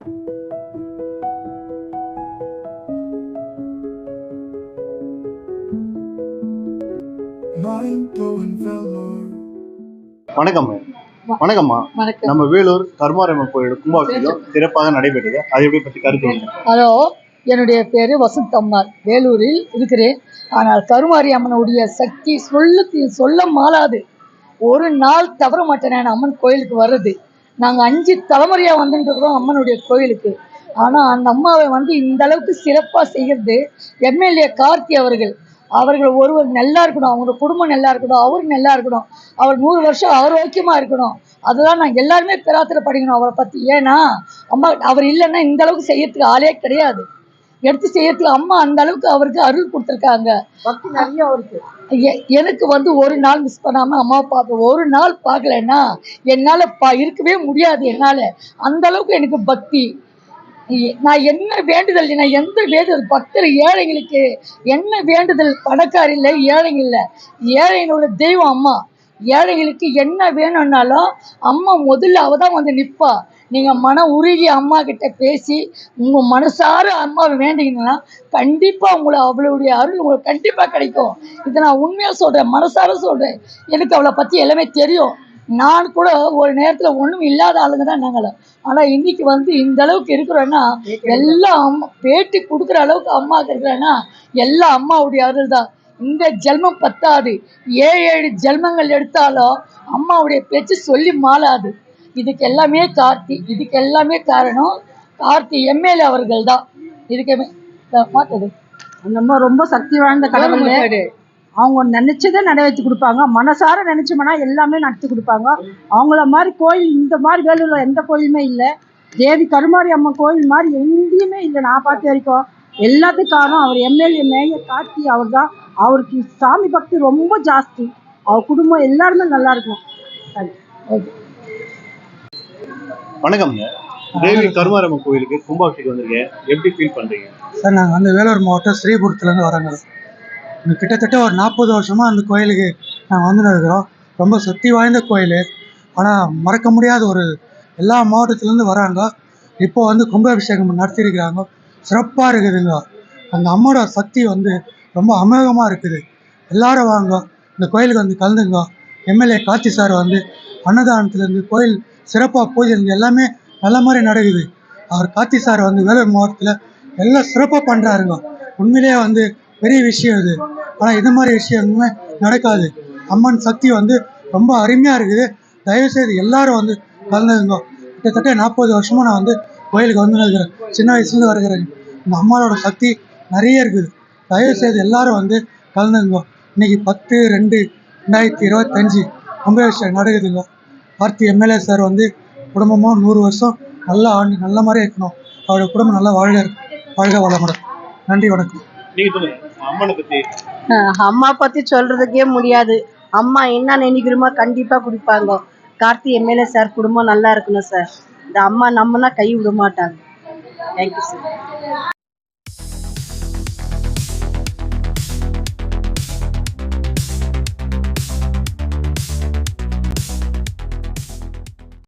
வணக்கம். வணக்கம்மா. வணக்கம். நம்ம வேலூர் கருமாரியம்மன் கோயில் கும்பாபிஷேகம் சிறப்பாக நடைபெற்றது. அதை எப்படி பற்றி கருத்து. ஹலோ என்னுடைய பேர் வசந்தம்மாள் வேலூரில் இருக்கிறேன். ஆனால் கருமாரி அம்மனுடைய சக்தி சொல்லுக்கு சொல்ல மாளாது. ஒரு நாள் தவற மாட்டேன் நான் அம்மன் கோயிலுக்கு வர்றது. நாங்கள் அஞ்சு தலைமுறையாக வந்துட்டு இருக்கிறோம் அம்மனுடைய கோயிலுக்கு. ஆனால் அந்த அம்மாவை வந்து இந்த அளவுக்கு சிறப்பாக செய்கிறது எம்எல்ஏ கார்த்தி அவர்கள். அவர்கள் ஒருவர் நல்லா இருக்கணும் அவங்க குடும்பம் நல்லா இருக்கணும் அவர் நல்லா இருக்கணும் அவர் நூறு வருஷம் ஆரோக்கியமாக இருக்கணும். அதெல்லாம் நாங்கள் எல்லாருமே பிரார்த்தனை படிக்கணும் அவரை பற்றி ஏன்னா அம்மா அவர் இல்லைன்னா இந்த அளவுக்கு செய்யறதுக்கு ஆளே கிடையாது. எடுத்து செய்யறதுக்கு அம்மா அந்த அளவுக்கு அவருக்கு அருள் கொடுத்துருக்காங்க. பக்தி நிறைய அவருக்கு. எனக்கு வந்து ஒரு நாள் மிஸ் பண்ணாமல் அம்மா பார்க்க ஒரு நாள் பார்க்கலன்னா என்னால் பா இருக்கவே முடியாது என்னால். அந்த அளவுக்கு எனக்கு பக்தி. நான் என்ன வேண்டுதல் நான் எந்த வேண்டுதல் பக்தர் ஏழைங்களுக்கு என்ன வேண்டுதல் பணக்கார இல்லை ஏழைங்க இல்லை. ஏழைங்களோட தெய்வம் அம்மா. ஏழைங்களுக்கு என்ன வேணும்னாலும் அம்மா முதல்ல அவ தான் வந்து நிற்பா நீங்கள் மன உருகி அம்மா கிட்ட பேசி உங்கள் மனசார அம்மாவை வேண்டிங்கன்னா கண்டிப்பாக உங்களை அவளுடைய அருள் உங்களுக்கு கண்டிப்பாக கிடைக்கும். இதை நான் உண்மையாக சொல்கிறேன் மனசார சொல்கிறேன் எனக்கு அவளை பற்றி எல்லாமே தெரியும். நான் கூட ஒரு நேரத்தில் ஒன்றும் இல்லாத ஆளுங்க தான் நாங்களும் ஆனால் இன்னைக்கு வந்து இந்த அளவுக்கு இருக்கிறோன்னா எல்லாம் அம்மா பேட்டி கொடுக்குற அளவுக்கு அம்மா இருக்கிறேன்னா எல்லாம் அம்மாவுடைய அருள் தான். இந்த ஜென்மம் பத்தாது. ஏழு ஏழு ஜென்மங்கள் எடுத்தாலும் அம்மாவுடைய பேச்சு சொல்லி மாளாது. இதுக்கு எல்லாமே கார்த்தி இதுக்கு எல்லாமே காரணம் கார்த்தி எம்எல்ஏ அவர்கள் தான் இதுக்கு மாட்டது அந்த அம்மா ரொம்ப சக்தி வாய்ந்த கடவுள். அவங்க நினைச்சதை நிறைவேற்றி கொடுப்பாங்க. மனசார நினைச்சோம்னா எல்லாமே நடத்தி கொடுப்பாங்க. அவங்கள மாதிரி கோயில் இந்த மாதிரி வேலூர்ல எந்த கோயிலுமே இல்லை. தேவி கருமாரி அம்மன் கோயில் மாதிரி எங்கேயுமே இல்லை. நான் பார்த்த வரைக்கும் எல்லாத்துக்கும் காரணம் அவர் எம்எல்ஏ மேயர் கார்த்தி அவர் தான் அவருக்கு சாமி பக்தி ரொம்ப ஜாஸ்தி. அவர் குடும்பம் எல்லாருமே நல்லா இருக்கும். வணக்கம்ங்க. தேவி கருமாரியம்மன் கோயிலுக்கு கும்பாபிஷேகம் வந்திருக்கேன். எப்படி ஃபீல் பண்றீங்க? சார் நாங்கள் வந்து வேலூர் மாவட்டம் ஸ்ரீபுரத்துலேருந்து வரோங்க கிட்டத்தட்ட ஒரு நாற்பது வருஷமாக அந்த கோயிலுக்கு நாங்கள் வந்துன்னு இருக்கிறோம். ரொம்ப சக்தி வாய்ந்த கோயில். ஆனால் மறக்க முடியாத ஒரு எல்லா மாவட்டத்துலேருந்து வராங்க. இப்போ வந்து கும்பாபிஷேகம் நடத்தியிருக்கிறாங்க சிறப்பாக இருக்குதுங்க. அந்த அம்மோட சக்தி வந்து ரொம்ப அமோகமாக இருக்குது. எல்லாரும் வாங்க. இந்த கோயிலுக்கு வந்து கலந்துங்க. எம்எல்ஏ கார்த்தி சார் வந்து அன்னதானத்துலேருந்து கோயில் சிறப்பாக பூஜை எல்லாமே நல்ல மாதிரி நடக்குது. அவர் கார்த்தி சார் வந்து வேலூர் மாவட்டத்தில் எல்லாம் சிறப்பாக பண்ணுறாருங்க உண்மையிலேயே வந்து பெரிய விஷயம் இது. ஆனால் இது மாதிரி விஷயம் நடக்காது. அம்மன் சக்தி வந்து ரொம்ப அருமையாக இருக்குது. தயவுசெய்து எல்லாரும் வந்து கலந்துங்க கிட்டத்தட்ட நாற்பது வருஷமாக நான் வந்து கோயிலுக்கு வந்து இருக்கிறேன் சின்ன வயசுலேருந்து வருகிறேன். இந்த அம்மாவோட சக்தி நிறைய இருக்குது. தயவுசெய்து எல்லாரும் வந்து கலந்துங்க இன்னைக்கு பத்து ரெண்டு ரெண்டாயிரத்தி இருபத்தஞ்சி கும்பாபிஷேகம் நடக்குதுங்க. கார்த்தி எம்எல்ஏ சார் வந்து குடும்பமாக நூறு வருஷம் நல்லா ஆண்டு நல்ல மாதிரி இருக்கணும். அவரோட குடும்பம் நல்லா வாழ்க வாழ்க வளமுடன். நன்றி வணக்கம். அம்மா பத்தி சொல்றதுக்கே முடியாது. அம்மா என்ன நினைக்கிறோமோ கண்டிப்பா கொடுப்பாங்க. கார்த்தி எம்எல்ஏ சார் குடும்பம் நல்லா இருக்கணும் சார். இந்த அம்மா நம்மனா கை விட மாட்டாங்க. Thank you sir